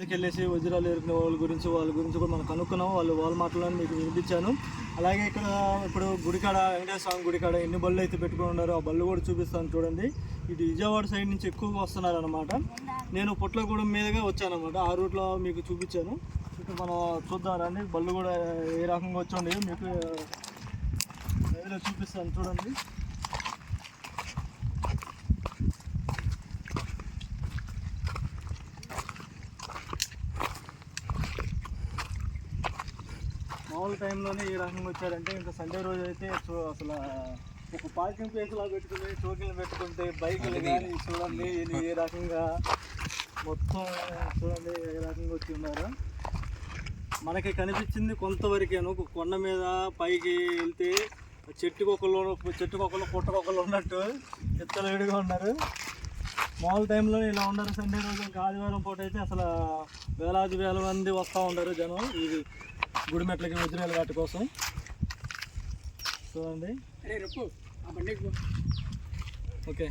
అక్కడికి వెళ్ళేసి వజ్రాలు ఎరుకునే వాళ్ళ గురించి వాళ్ళ గురించి కూడా మనం కనుక్కున్నాం వాళ్ళు వాళ్ళ మాటలను మీకు వినిపించాను. అలాగే ఇక్కడ ఇప్పుడు గుడికాడ వెంకటేశ్వర స్వామి గుడికాడ ఎన్ని బళ్ళు అయితే పెట్టుకుని ఉన్నారో ఆ బళ్ళు కూడా చూపిస్తాను చూడండి. ఇటు విజయవాడ సైడ్ నుంచి ఎక్కువగా వస్తున్నారు అనమాట నేను పొట్లగూడెం మీదుగా వచ్చాను అనమాట ఆ రూట్లో మీకు చూపించాను. ఇక్కడ మనం చూద్దాం రండి. బళ్ళు కూడా ఏ రకంగా వచ్చండి మీకు చూపిస్తాను చూడండి. మామూలు టైంలోనే ఈ రకంగా వచ్చారంటే ఇంకా సండే రోజు అయితే అసలు ఒక పార్కింగ్ ప్లేస్ లా పెట్టుకుని టోకెన్లు పెట్టుకుంటే బైకులు కానీ చూడండి ఇది ఏ రకంగా మొత్తం చూడండి ఏ రకంగా వచ్చి ఉన్నారు. మనకి కనిపించింది కొంతవరకేను కొండ మీద పైకి వెళ్తే చెట్టుకొకళ్ళు చెట్టుకొకళ్ళు పుట్టకొకళ్ళు ఉన్నట్టు ఎత్తలేడుగా ఉన్నారు. మామూలు టైంలో ఇలా ఉండరు సండే రోజు ఇంకా ఆదివారం పూట అయితే అసలు వేలాది వేల మంది వస్తూ ఉంటారు జనం. ఇది గుడిమెట్లకి వజ్రాల వాటి కోసం. చూడండి. ఓకే.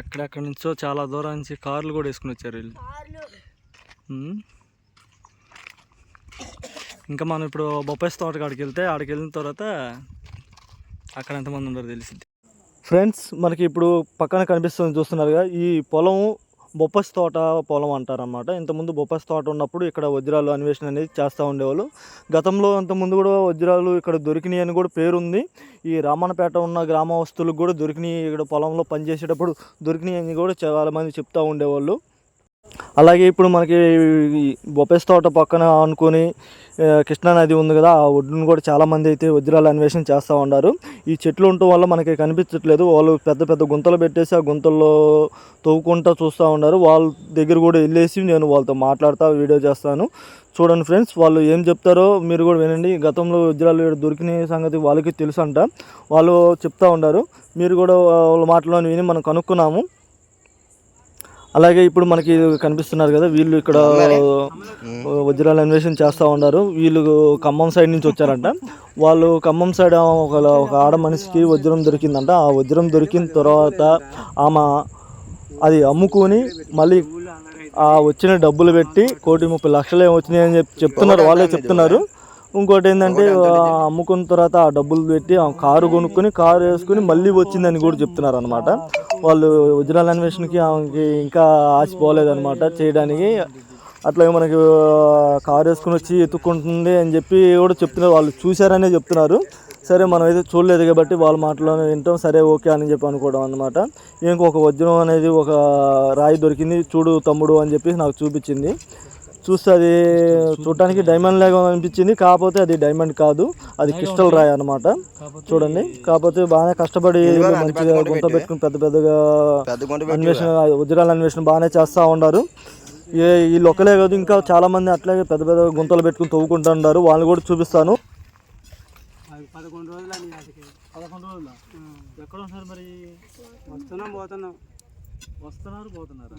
ఎక్కడెక్కడి నుంచో చాలా దూరం నుంచి కార్లు కూడా వేసుకుని వచ్చారు వీళ్ళు. ఇంకా మనం ఇప్పుడు బొప్పాయి తోట కాడికి వెళ్తే ఆడికి వెళ్ళిన తర్వాత అక్కడ ఎంతమంది ఉన్నారో తెలిసింది. ఫ్రెండ్స్ మనకి ఇప్పుడు పక్కన కనిపిస్తుంది చూస్తున్నారుగా ఈ పొలం బొప్పస్ తోట పొలం అంటారన్నమాట. ఇంతకుముందు బొప్పస్ తోట ఉన్నప్పుడు ఇక్కడ వజ్రాలు అన్వేషణ అనేది చేస్తూ ఉండేవాళ్ళు. గతంలో అంతకుముందు కూడా వజ్రాలు ఇక్కడ దొరికినాయి అని కూడా పేరుంది. ఈ రామన్నపేట ఉన్న గ్రామ వస్తువులకు కూడా దొరికినాయి. ఇక్కడ పొలంలో పనిచేసేటప్పుడు దొరికినాయి అని కూడా చాలామంది చెప్తూ ఉండేవాళ్ళు. అలాగే ఇప్పుడు మనకి ఈ బొప్పెస్ తోట పక్కన అనుకొని కృష్ణానది కృష్ణా నది ఉంది కదా ఆ ఒడ్డును కూడా చాలా మంది అయితే వజ్రాల అన్వేషణ చేస్తూ ఉన్నారు. ఈ చెట్లు ఉండటం వల్ల మనకి కనిపించట్లేదు. వాళ్ళు పెద్ద పెద్ద గుంతలు పెట్టేసి ఆ గుంతల్లో తవ్వుకుంటూ చూస్తూ ఉన్నారు. వాళ్ళ దగ్గర కూడా వెళ్ళేసి నేను వాళ్ళతో మాట్లాడుతూ వీడియో చేస్తాను. చూడండి ఫ్రెండ్స్ వాళ్ళు ఏం చెప్తారో మీరు కూడా వినండి. గతంలో వజ్రాలు ఇక్కడ దొరికిన సంగతి వాళ్ళకి తెలుసు అంట వాళ్ళు చెప్తా ఉన్నారు. మీరు కూడా వాళ్ళ మాటలను విని మనం కనుక్కున్నాము. అలాగే ఇప్పుడు మనకి కనిపిస్తున్నారు కదా వీళ్ళు ఇక్కడ వజ్రాల అన్వేషణ చేస్తూ ఉన్నారు. వీళ్ళు ఖమ్మం సైడ్ నుంచి వచ్చారంట. వాళ్ళు ఖమ్మం సైడ్ ఒక ఒక ఆడ మనిషికి వజ్రం దొరికిందంట. ఆ వజ్రం దొరికిన తర్వాత ఆమె అది అమ్ముకొని మళ్ళీ ఆ వచ్చిన డబ్బులు పెట్టి కోటి ముప్పై లక్షలు ఏమో వచ్చినాయి అని చెప్పి చెప్తున్నారు. వాళ్ళే చెప్తున్నారు. ఇంకోటి ఏంటంటే అమ్ముకున్న తర్వాత ఆ డబ్బులు పెట్టి ఆ కారు కొనుక్కొని కారు వేసుకుని మళ్ళీ వచ్చిందని కూడా చెప్తున్నారు అనమాట వాళ్ళు వజ్రాల అన్వేషణకి ఆమెకి ఇంకా ఆశ పోలేదన్నమాట చేయడానికి. అట్లా మనకి కారు వేసుకుని వచ్చి ఎత్తుక్కుంటుంది అని చెప్పి కూడా చెప్తున్నారు. వాళ్ళు చూశారనే చెప్తున్నారు. సరే మనం అయితే చూడలేదు కాబట్టి వాళ్ళ మాటలోనే వింటాం. సరే ఓకే అని చెప్పి అనుకోవడం అనమాట ఇంకొక వజ్రం అనేది ఒక రాయి దొరికింది. చూడు తమ్ముడు అని చెప్పి నాకు చూపించింది. చూస్తే అది చూడటానికి డైమండ్ లాగా అనిపించింది. కాకపోతే అది డైమండ్ కాదు. అది క్రిస్టల్ రాయి అనమాట చూడండి. కాకపోతే బాగానే కష్టపడి మంచిగా గుంత పెట్టుకుని పెద్ద పెద్దగా పెద్ద గుంట అన్వేషణ వజ్రాల అన్వేషణ బాగానే చేస్తూ ఉన్నారు. ఏ వీళ్ళు ఒక్కలే కాదు ఇంకా చాలా మంది అట్లాగే పెద్ద పెద్ద గుంతలు పెట్టుకుని తవ్వుకుంటూ ఉన్నారు. వాళ్ళని కూడా చూపిస్తాను. పదకొండు రోజులు అని వాటికి పదకొండు రోజులు? ఎక్కడ ఉన్నారు మరి? వస్తున్నాం పోతున్నాం. వస్తున్నారు పోతున్నారు.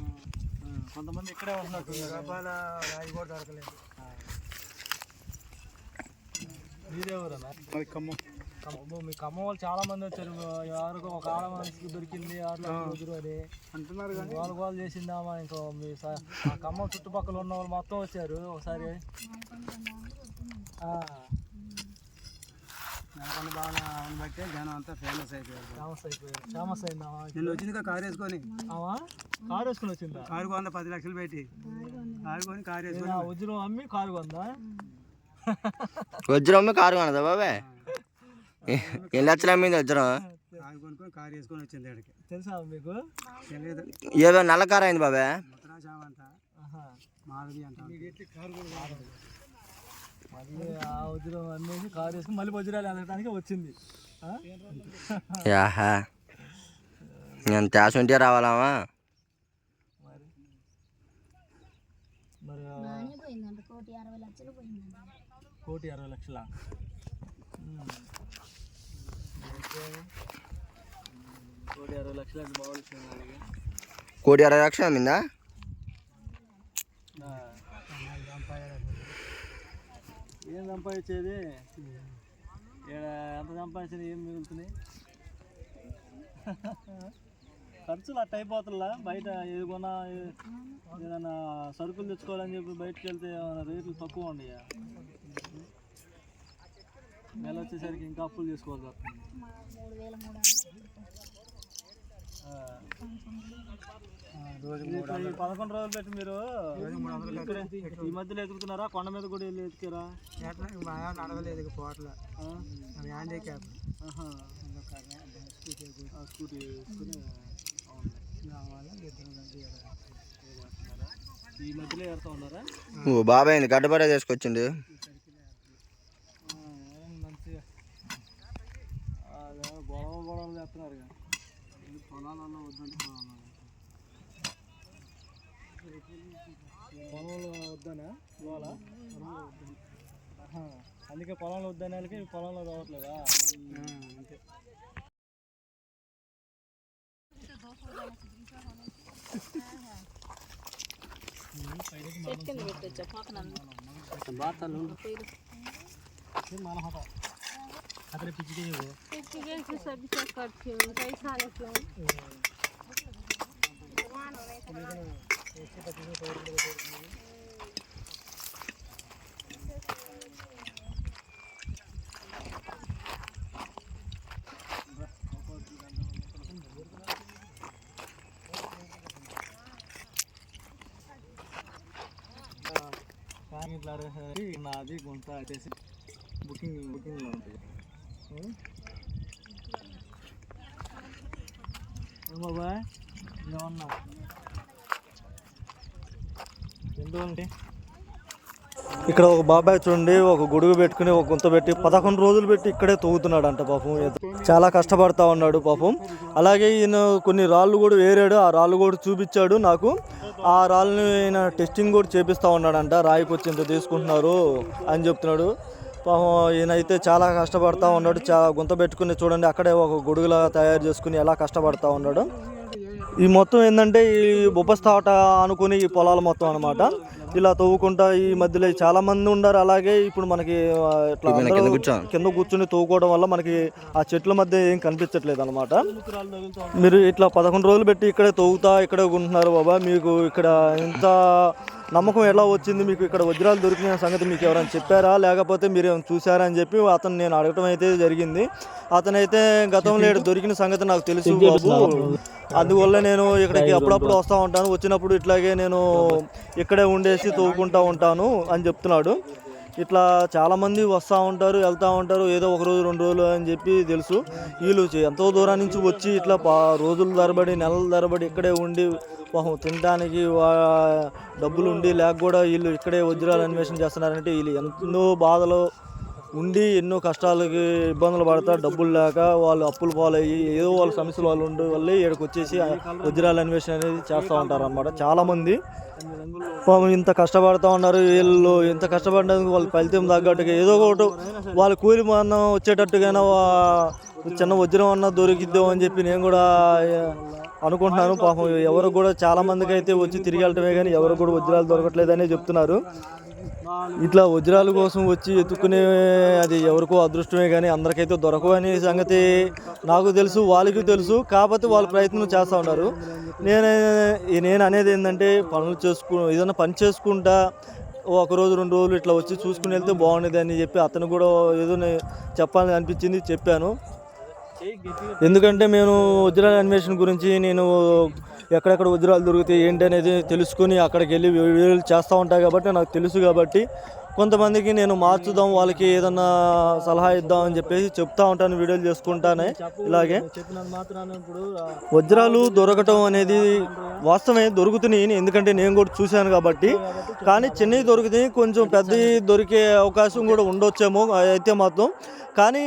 కొంతమంది ఇక్కడే ఉంటున్నారు. రూపాయల రాయి కూడా దొరకలేదు. మీదే ఊరన్నా ఖమ్మం. ఖమ్మం మీ ఖమ్మం వాళ్ళు చాలా మంది వచ్చారు. ఎవరికో ఒక ఆడ మనిషికి దొరికింది ఆరు రోజులు అని అంటున్నారు కానీ. వాళ్ళు వాళ్ళు చేసిందామా? ఇంకో మీ ఖమ్మం చుట్టుపక్కల ఉన్న వాళ్ళు మొత్తం వచ్చారు ఒకసారి. మనకన్నా బాగా బట్టే జనం అంతా ఫేమస్ అయిపోయారు. ఫేమస్ అయిపోయారు. ఫేమస్ అయిందామా నిన్న వచ్చింది కారు వేసుకొని? కారు వేసుకుని వచ్చిందా? కారు కొంద? పది లక్షలు పెట్టి. కారు కొని కారు వేసుకొని. వజ్రం అమ్మి కారు కొందా? వజ్రం కారు కొనదా బాబే ఎన్ని లక్షలు అమ్మింది వజ్రం? కారు కొనుక్కొని కారు వేసుకొని వచ్చింది ఇక్కడికి తెలుసా మీకు? తెలియదు ఏదో నల్ల కారు అయింది బాబే. మాధవి అంట. మళ్ళీ ఆ వజ్రం అమ్మేసి కారు వేసుకుని మళ్ళీ వజ్రాలు వెళ్ళడానికి వచ్చింది. ఆ? యాహా. నేను త్యాస ఉంటే రావాలామా మరి? మరి ఆ బాగానే పోయిందంట. కోటి అరవై లక్షలు కోటి అరవై లక్షల. కోటి అరవై లక్షలు అమ్మిందా ఆ. ఏం సంపాదించేది? ఇక్కడ ఎంత సంపాదించిన ఏం మిగులుతున్నాయి? ఖర్చులు అట్ట అయిపోతుందా బయట ఏది కొన్నా ఏదైనా సరుకులు తెచ్చుకోవాలని చెప్పి బయటకు వెళ్తే ఏమైనా రేట్లు తక్కువ ఉండయా నెల వచ్చేసరికి ఇంకా అప్పులు చేసుకోవాల్సి వస్తుంది. పదకొండు రోజులు పెట్టి మీరు ఈ మధ్యలో ఎదుగుతున్నారా కొండ మీద కూడా వెళ్ళి ఎదుకారా ఎట్లా బాగా నడవలేదు ఇక పోట్ల హ్యాండీ క్యాప్ స్కూటీ వేసుకుని ఈ మధ్యలో ఏడుతూ ఉన్నారా ఓ బాబాయ్ గడ్డపడే తీసుకొచ్చిండు ఆ, ఎవరైనా మంచిగా అదే గొడవ గొడవలు చేస్తున్నారు ఇక. ఇది పొలాలలో వద్దంటే పొలంలో వద్దనా? ఇవాళ. అందుకే పొలంలో వద్దనే వాళ్ళకి పొలంలో రావట్లేదా అంతే. పిచ్చికే ఇట్లా అరేసి నాది గుంట వచ్చేసి బుకింగ్ బుకింగ్లో ఉంటుంది ఏమన్నా ఎందుకంటే ఇక్కడ ఒక బాబాయ్ చూడండి ఒక గొడుగు పెట్టుకుని ఒక గుంత పెట్టి పదకొండు రోజులు పెట్టి ఇక్కడే తవ్వుతున్నాడు అంట పాపం. చాలా కష్టపడతా ఉన్నాడు పాపం. అలాగే ఈయన కొన్ని రాళ్ళు కూడా వేరాడు ఆ రాళ్ళు కూడా చూపించాడు నాకు. ఆ రాళ్ళని ఈయన టెస్టింగ్ కూడా చేపిస్తా ఉన్నాడంట. రాయికి వచ్చి ఇంత తీసుకుంటున్నారు అని చెప్తున్నాడు. పాపం ఈయన అయితే చాలా కష్టపడతా ఉన్నాడు. చా గుంత పెట్టుకుని చూడండి అక్కడే ఒక గొడుగులా తయారు చేసుకుని ఎలా కష్టపడతా ఉన్నాడు. ఈ మొత్తం ఏంటంటే ఈ బొబ్బస్ తోట అనుకుని ఈ పొలాలు మొత్తం అనమాట ఇలా తవ్వుకుంటా ఈ మధ్యలో చాలా మంది ఉన్నారు అలాగే ఇప్పుడు మనకి ఇట్లా కింద కూర్చోను. కింద కూర్చుని తవ్వుకోవడం వల్ల మనకి ఆ చెట్ల మధ్య ఏం కనిపించట్లేదు అనమాట మీరు ఇట్లా పదకొండు రోజులు పెట్టి ఇక్కడే తవ్వుతా ఇక్కడే ఉంటున్నారు బాబా. మీకు ఇక్కడ ఇంత నమ్మకం ఎలా వచ్చింది? మీకు ఇక్కడ వజ్రాలు దొరికిన సంగతి మీకు ఎవరైనా చెప్పారా? లేకపోతే మీరు ఏమైనా చూసారా అని చెప్పి అతను నేను అడగటం అయితే జరిగింది. అతనైతే గతంలో ఈడ దొరికిన సంగతి నాకు తెలుసు బాబు. అందువల్ల నేను ఇక్కడికి అప్పుడప్పుడు వస్తూ ఉంటాను. వచ్చినప్పుడు ఇట్లాగే నేను ఇక్కడే ఉండేసి తవ్వుకుంటా ఉంటాను అని చెప్తున్నాడు. ఇట్లా చాలామంది వస్తూ ఉంటారు వెళ్తూ ఉంటారు ఏదో ఒక రోజు రెండు రోజులు అని చెప్పి తెలుసు. వీళ్ళు ఎంతో దూరం నుంచి వచ్చి ఇట్లా రోజులు రోజుల తరబడి నెలల తరబడి ఇక్కడే ఉండి పాపం తినడానికి వా- డబ్బులు ఉండి లేక కూడా వీళ్ళు ఇక్కడే వజ్రాలు అన్వేషణ చేస్తున్నారంటే వీళ్ళు ఎన్నో బాధలు ఉండి ఎన్నో కష్టాలకి ఇబ్బందులు పడతారు. డబ్బులు లేక వాళ్ళు అప్పులు పాలయ్యి ఏదో వాళ్ళ సమస్యలు వాళ్ళు ఉండే వల్లే ఇక్కడికి వచ్చేసి వజ్రాల అన్వేషణ అనేది చేస్తూ ఉంటారు అనమాట చాలామంది. పాపం ఇంత కష్టపడతా ఉన్నారు. వీళ్ళు ఇంత కష్టపడినందుకు వాళ్ళ ఫలితం తగ్గట్టుగా ఏదో ఒకటి వాళ్ళ కూలి మనం వచ్చేటట్టుగానే వా- చిన్న వజ్రం అన్న దొరికిద్దాం అని చెప్పి నేను కూడా అనుకుంటున్నాను. పాపం ఎవరు కూడా చాలా మందికి అయితే వచ్చి తిరిగి వెళ్ళటమే కానీ ఎవరు కూడా వజ్రాలు దొరకట్లేదనే చెప్తున్నారు. ఇట్లా వజ్రాల కోసం వచ్చి ఎత్తుకునే అది ఎవరికో అదృష్టమే కానీ అందరికైతే దొరకవు అనే సంగతి నాకు తెలుసు వాళ్ళకి తెలుసు. కాకపోతే వాళ్ళు ప్రయత్నం చేస్తూ ఉన్నారు. నేను నేను అనేది ఏంటంటే పనులు చేసుకు ఏదైనా పని చేసుకుంటా ఒక రోజు రెండు రోజులు ఇట్లా వచ్చి చూసుకుని వెళ్తే బాగుండేది అని చెప్పి అతను కూడా ఏదో చెప్పాలని అనిపించింది చెప్పాను. ఎందుకంటే నేను వజ్రాల అన్వేషణ గురించి నేను ఎక్కడెక్కడ వజ్రాలు దొరుకుతాయి ఏంటి అనేది తెలుసుకుని అక్కడికి వెళ్ళి వీడియోలు చేస్తూ ఉంటాయి కాబట్టి నాకు తెలుసు కాబట్టి కొంతమందికి నేను మార్చుదాం వాళ్ళకి ఏదన్నా సలహా ఇద్దాం అని చెప్పేసి చెప్తా ఉంటాను వీడియోలు చేసుకుంటానే ఇలాగే. వజ్రాలు దొరకటం అనేది వాస్తవమే దొరుకుతున్నాయి ఎందుకంటే నేను కూడా చూశాను కాబట్టి. కానీ చిన్నవి దొరుకుతాయి కొంచెం పెద్దవి దొరికే అవకాశం కూడా ఉండొచ్చేమో అయితే మాత్రం. కానీ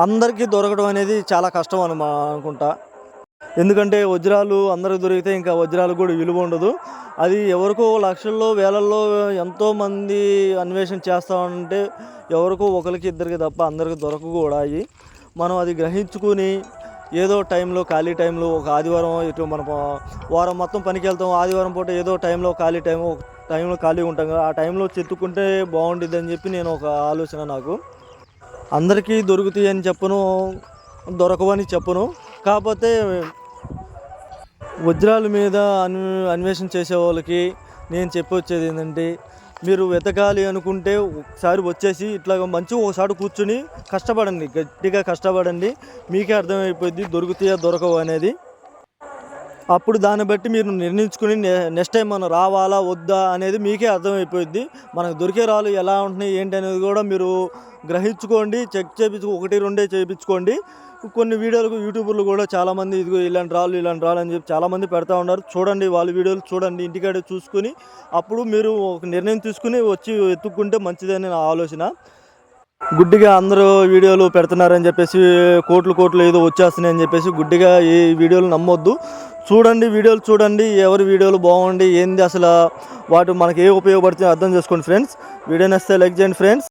అందరికీ దొరకడం అనేది చాలా కష్టం అనమా అనుకుంటా. ఎందుకంటే వజ్రాలు అందరికి దొరికితే ఇంకా వజ్రాలు కూడా విలువ ఉండదు. అది ఎవరికో లక్షల్లో వేలల్లో ఎంతోమంది అన్వేషణ చేస్తా ఉంటే ఎవరికో ఒకరికి ఇద్దరికి తప్ప అందరికి దొరక కూడా అయ్యి మనం అది గ్రహించుకుని ఏదో టైంలో ఖాళీ టైంలో ఒక ఆదివారం ఇటు మనం వారం మొత్తం పనికి వెళ్తాం. ఆదివారం పూట ఏదో టైంలో ఖాళీ టైం ఒక టైంలో ఖాళీ ఉంటాం కదా ఆ టైంలో చెత్తుకుంటే బాగుంటుంది అని చెప్పి నేను ఒక ఆలోచన నాకు. అందరికీ దొరుకుతాయి అని చెప్పను దొరకవని చెప్పను. కాకపోతే వజ్రాల మీద అన్వ అన్వేషణ చేసే వాళ్ళకి నేను చెప్పొచ్చేది ఏంటంటే మీరు వెతకాలి అనుకుంటే ఒకసారి వచ్చేసి ఇట్లా మంచి ఒకసారి కూర్చుని కష్టపడండి గట్టిగా కష్టపడండి మీకే అర్థమైపోయింది దొరుకుతాయా దొరకవు అనేది. అప్పుడు దాన్ని బట్టి మీరు నిర్ణయించుకుని నెక్స్ట్ టైం మనం రావాలా వద్దా అనేది మీకే అర్థమైపోయింది మనకు దొరికే రాళ్ళు ఎలా ఉంటున్నాయి ఏంటి అనేది కూడా మీరు గ్రహించుకోండి చెక్ చేయించు ఒకటి రెండే చేయించుకోండి కొన్ని వీడియోలకు యూట్యూబర్లు కూడా చాలామంది ఇదిగో ఇలాంటి రాళ్ళు ఇలాంటి రాళ్ళు అని చెప్పి చాలామంది పెడతా ఉన్నారు. చూడండి వాళ్ళ వీడియోలు చూడండి ఇంటికాడే చూసుకుని అప్పుడు మీరు ఒక నిర్ణయం తీసుకుని వచ్చి ఎత్తుక్కుంటే మంచిదని నా ఆలోచన. గుడ్డిగా అందరూ వీడియోలు పెడుతున్నారని చెప్పేసి కోట్లు కోట్లు ఏదో వచ్చేస్తున్నాయి అని చెప్పేసి గుడ్డిగా ఈ వీడియోలు నమ్మొద్దు. చూడండి వీడియోలు చూడండి ఎవరి వీడియోలు బాగుండి ఏంది అసలు వాటి మనకి ఏ ఉపయోగపడుతుందో అర్థం చేసుకోండి ఫ్రెండ్స్. వీడియో నచ్చితే లైక్ చేయండి ఫ్రెండ్స్.